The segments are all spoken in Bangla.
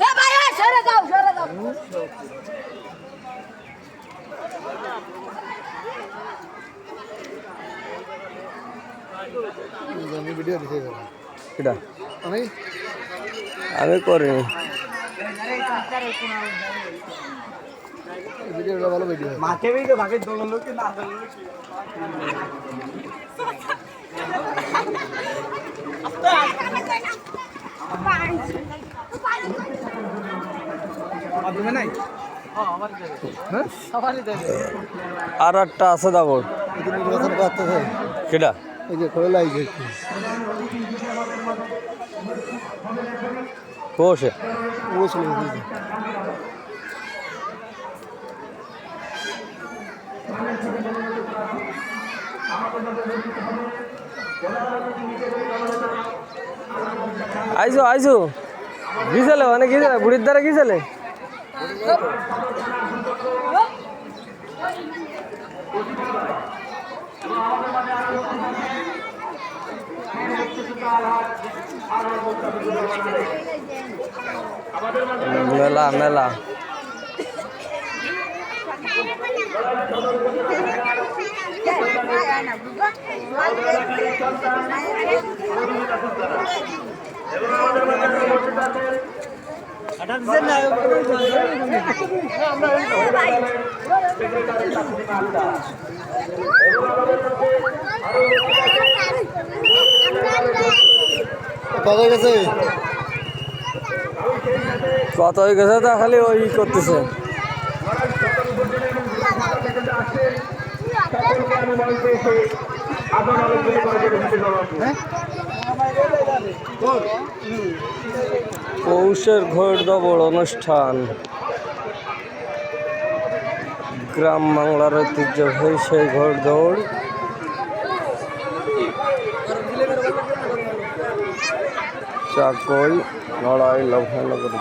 এ ভাই এ, সরে যাও সরে যাও আমি? ভিডিও করিনি ভিডিওটা ভালো ভিডিও। মাঠে বেরিয়ে ভাগে দোকান লোক না নাই? হ্যাঁ? আর একটা আছে দাবর। কেটা গেছে আইসো আইসো। গিয়েছিলে মানে গিয়েছিলে বুড়ির দ্বারা গিয়েছিলে মেলা মেলা কত গেছে? কত হয়ে গেছে তা খালি ওই করতেছে। পৌষের ঘোর দবড় অনুষ্ঠান। গ্রাম বাংলার ঐতিহ্য ঐতিহ্যবাহী সেই ঘোর দৌড়। চাকই, লড়াই লভানো করে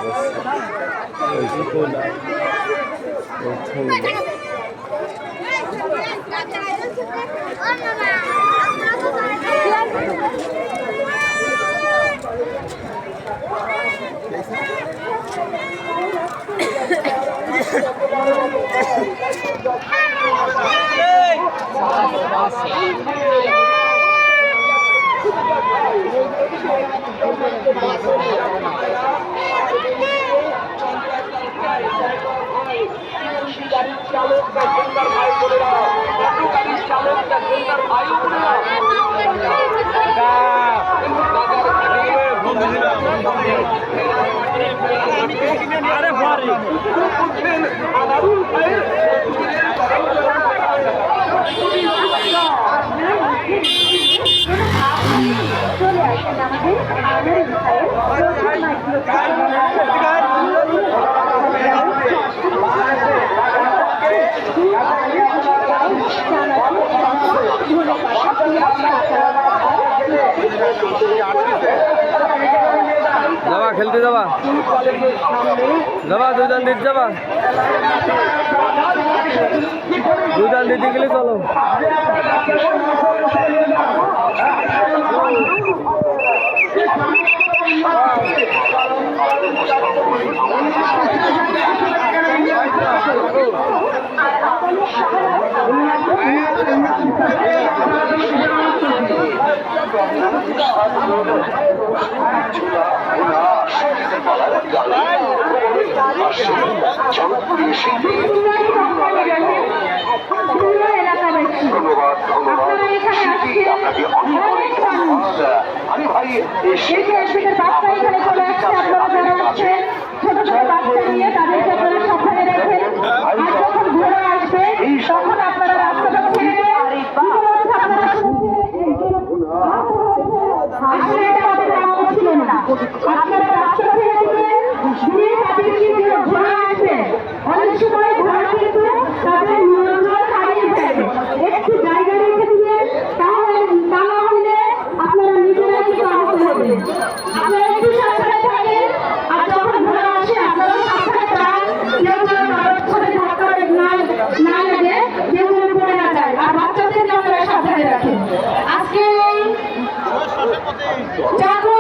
এইটুকুই না। চলে আসেন আমাদের আমের ভাইয়ের যাবা খেলতে যাবা? যাবা দুই দান দিতে যাবা? দুই দান দিতে গেলে চলো। ধন্যবাদ ধন্যবাদ আপনাকে অনেক অনেক ধন্যবাদ আমি ভাই ছোট ছোট বাচ্চা নিয়ে তাদেরকে আপনারা সাবধানে রাখবেন আর যখন ঘোড়া আসবে তখন আপনারা রাস্তাটা ছেড়ে আপনারা ছিল না আপনারা দিয়ে তাদেরকে যে ঘোড়া আসবে অনেক সময় ঘোড়া কিন্তু তাদের নিয়ন্ত্রণ হারিয়ে ফেলবে একটু জায়গা রেখে দিবেন তাহলে তা না হলে আপনারা নিজেরা কিন্তু আহত হবেন। আপনারা একটু সাবধানে থাকেন। আর যখন ঘোড়া আসে আপনারা সাবধানে থাকেন কেউ যেন কারোর সাথে ধাক্কা না না লাগে কেউ যেন পড়ে না যায়। আর বাচ্চাদের আপনারা সাবধানে রাখেন। আজকে চাকর